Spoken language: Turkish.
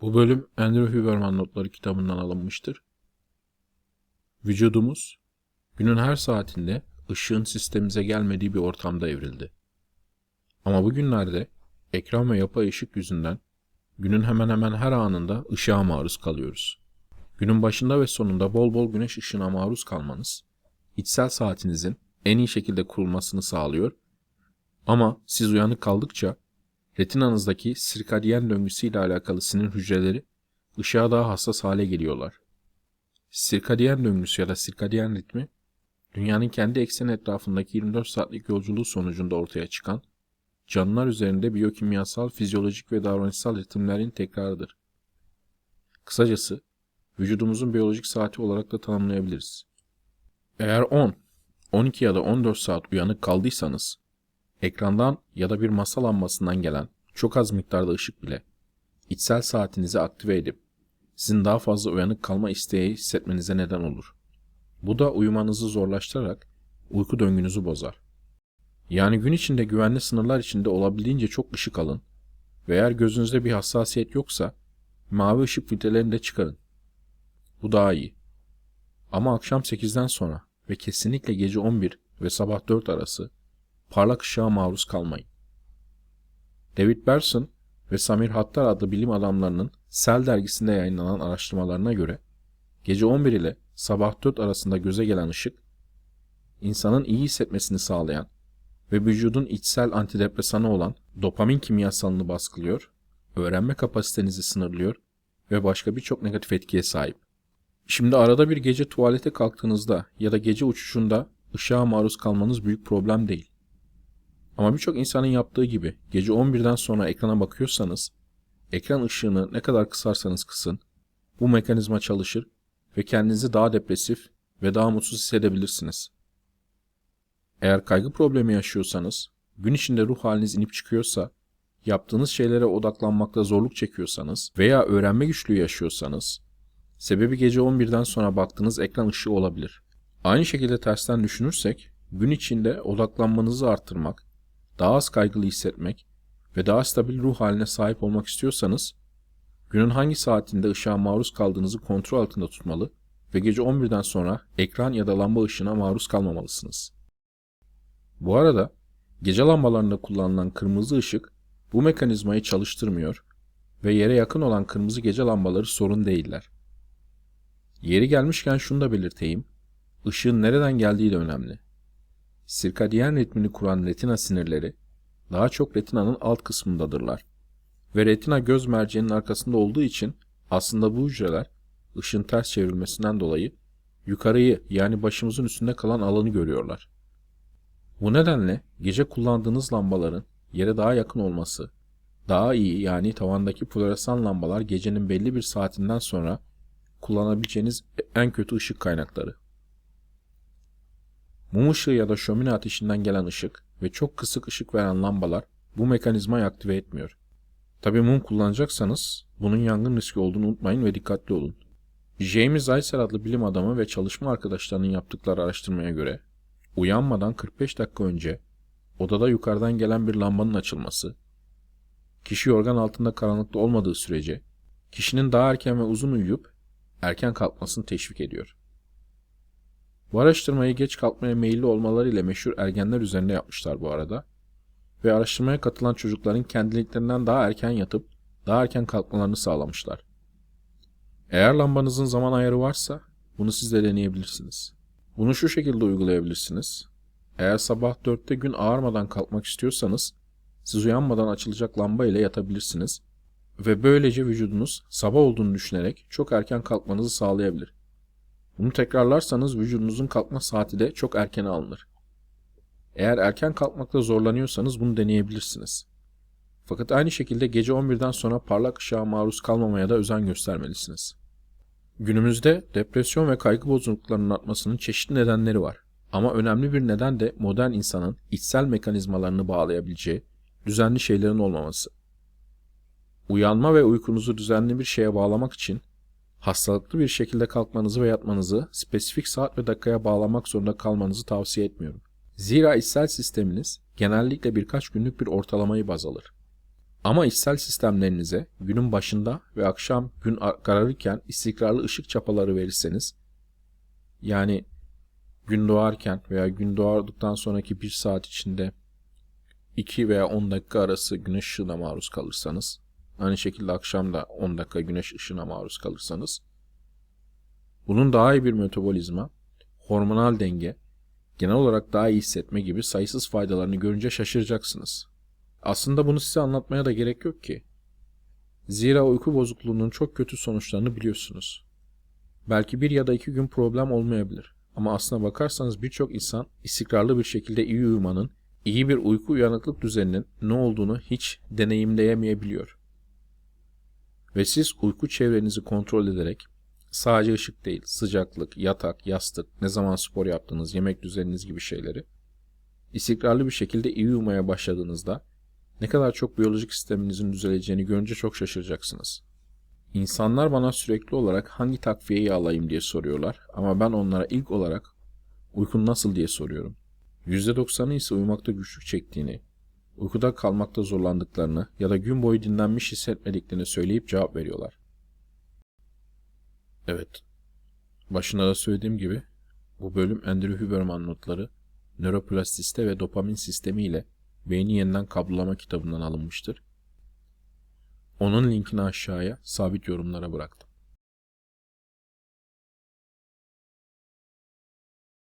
Bu bölüm Andrew Huberman Notları kitabından alınmıştır. Vücudumuz günün her saatinde ışığın sistemimize gelmediği bir ortamda evrildi. Ama bugünlerde ekran ve yapay ışık yüzünden günün hemen hemen her anında ışığa maruz kalıyoruz. Günün başında ve sonunda bol bol güneş ışığına maruz kalmanız içsel saatinizin en iyi şekilde kurulmasını sağlıyor. Ama siz uyanık kaldıkça retinanızdaki sirkadiyen döngüsüyle alakalı sinir hücreleri ışığa daha hassas hale geliyorlar. Sirkadiyen döngüsü ya da sirkadiyen ritmi, dünyanın kendi ekseni etrafındaki 24 saatlik yolculuğu sonucunda ortaya çıkan, canlılar üzerinde biyokimyasal, fizyolojik ve davranışsal ritimlerin tekrarıdır. Kısacası, vücudumuzun biyolojik saati olarak da tanımlayabiliriz. Eğer 10, 12 ya da 14 saat uyanık kaldıysanız, ekrandan ya da bir masa lambasından gelen çok az miktarda ışık bile içsel saatinizi aktive edip sizin daha fazla uyanık kalma isteği hissetmenize neden olur. Bu da uyumanızı zorlaştırarak uyku döngünüzü bozar. Yani gün içinde güvenli sınırlar içinde olabildiğince çok ışık alın ve eğer gözünüzde bir hassasiyet yoksa mavi ışık filtrelerini de çıkarın. Bu daha iyi. Ama akşam 8'den sonra ve kesinlikle gece 11 ve sabah 4 arası parlak ışığa maruz kalmayın. David Berson ve Samir Hattar adlı bilim adamlarının Cell dergisinde yayınlanan araştırmalarına göre gece 11 ile sabah 4 arasında göze gelen ışık insanın iyi hissetmesini sağlayan ve vücudun içsel antidepresanı olan dopamin kimyasalını baskılıyor, öğrenme kapasitenizi sınırlıyor ve başka birçok negatif etkiye sahip. Şimdi arada bir gece tuvalete kalktığınızda ya da gece uçuşunda ışığa maruz kalmanız büyük problem değil. Ama birçok insanın yaptığı gibi gece 11'den sonra ekrana bakıyorsanız, ekran ışığını ne kadar kısarsanız kısın, bu mekanizma çalışır ve kendinizi daha depresif ve daha mutsuz hissedebilirsiniz. Eğer kaygı problemi yaşıyorsanız, gün içinde ruh haliniz inip çıkıyorsa, yaptığınız şeylere odaklanmakta zorluk çekiyorsanız veya öğrenme güçlüğü yaşıyorsanız, sebebi gece 11'den sonra baktığınız ekran ışığı olabilir. Aynı şekilde tersten düşünürsek, gün içinde odaklanmanızı arttırmak, daha az kaygılı hissetmek ve daha stabil ruh haline sahip olmak istiyorsanız, günün hangi saatinde ışığa maruz kaldığınızı kontrol altında tutmalı ve gece 11'den sonra ekran ya da lamba ışığına maruz kalmamalısınız. Bu arada gece lambalarında kullanılan kırmızı ışık bu mekanizmayı çalıştırmıyor ve yere yakın olan kırmızı gece lambaları sorun değiller. Yeri gelmişken şunu da belirteyim. Işığın nereden geldiği de önemli. Sirkadiyen ritmini kuran retina sinirleri daha çok retinanın alt kısmındadırlar. Ve retina göz merceğinin arkasında olduğu için aslında bu hücreler ışın ters çevrilmesinden dolayı yukarıyı yani başımızın üstünde kalan alanı görüyorlar. Bu nedenle gece kullandığınız lambaların yere daha yakın olması, daha iyi yani tavandaki floresan lambalar gecenin belli bir saatinden sonra kullanabileceğiniz en kötü ışık kaynakları. Mum ışığı ya da şömine ateşinden gelen ışık ve çok kısık ışık veren lambalar bu mekanizmayı aktive etmiyor. Tabi mum kullanacaksanız bunun yangın riski olduğunu unutmayın ve dikkatli olun. James Zeisser adlı bilim adamı ve çalışma arkadaşlarının yaptıkları araştırmaya göre uyanmadan 45 dakika önce odada yukarıdan gelen bir lambanın açılması, kişi yorgan altında karanlıkta olmadığı sürece kişinin daha erken ve uzun uyuyup erken kalkmasını teşvik ediyor. Bu araştırmayı geç kalkmaya meyilli olmalarıyla meşhur ergenler üzerinde yapmışlar bu arada. Ve araştırmaya katılan çocukların kendiliklerinden daha erken yatıp daha erken kalkmalarını sağlamışlar. Eğer lambanızın zaman ayarı varsa bunu siz de deneyebilirsiniz. Bunu şu şekilde uygulayabilirsiniz. Eğer sabah 4'te gün ağarmadan kalkmak istiyorsanız siz uyanmadan açılacak lamba ile yatabilirsiniz ve böylece vücudunuz sabah olduğunu düşünerek çok erken kalkmanızı sağlayabilir. Bunu tekrarlarsanız vücudunuzun kalkma saati de çok erken alınır. Eğer erken kalkmakta zorlanıyorsanız bunu deneyebilirsiniz. Fakat aynı şekilde gece 11'den sonra parlak ışığa maruz kalmamaya da özen göstermelisiniz. Günümüzde depresyon ve kaygı bozukluklarının artmasının çeşitli nedenleri var. Ama önemli bir neden de modern insanın içsel mekanizmalarını bağlayabileceği düzenli şeylerin olmaması. Uyanma ve uykunuzu düzenli bir şeye bağlamak için hastalıklı bir şekilde kalkmanızı ve yatmanızı spesifik saat ve dakikaya bağlamak zorunda kalmanızı tavsiye etmiyorum. Zira içsel sisteminiz genellikle birkaç günlük bir ortalamayı baz alır. Ama içsel sistemlerinize günün başında ve akşam gün ar- kararırken istikrarlı ışık çapaları verirseniz, yani gün doğarken veya gün doğardıktan sonraki bir saat içinde 2 veya 10 dakika arası güneş ışığına maruz kalırsanız, aynı şekilde akşam da 10 dakika güneş ışığına maruz kalırsanız, bunun daha iyi bir metabolizma, hormonal denge, genel olarak daha iyi hissetme gibi sayısız faydalarını görünce şaşıracaksınız. Aslında bunu size anlatmaya da gerek yok ki. Zira uyku bozukluğunun çok kötü sonuçlarını biliyorsunuz. Belki bir ya da iki gün problem olmayabilir. Ama aslına bakarsanız birçok insan istikrarlı bir şekilde iyi uyumanın, iyi bir uyku uyanıklık düzeninin ne olduğunu hiç deneyimleyemeyebiliyor. Ve siz uyku çevrenizi kontrol ederek sadece ışık değil, sıcaklık, yatak, yastık, ne zaman spor yaptığınız, yemek düzeniniz gibi şeyleri istikrarlı bir şekilde iyi uyumaya başladığınızda ne kadar çok biyolojik sisteminizin düzeleceğini görünce çok şaşıracaksınız. İnsanlar bana sürekli olarak hangi takviyeyi alayım diye soruyorlar ama ben onlara ilk olarak uykun nasıl diye soruyorum. %90'ı ise uyumakta güçlük çektiğini, uykuda kalmakta zorlandıklarını ya da gün boyu dinlenmiş hissetmediklerini söyleyip cevap veriyorlar. Evet, başında da söylediğim gibi bu bölüm Andrew Huberman notları, nöroplastisite ve dopamin sistemi ile Beyni Yeniden Kablolama kitabından alınmıştır. Onun linkini aşağıya sabit yorumlara bıraktım.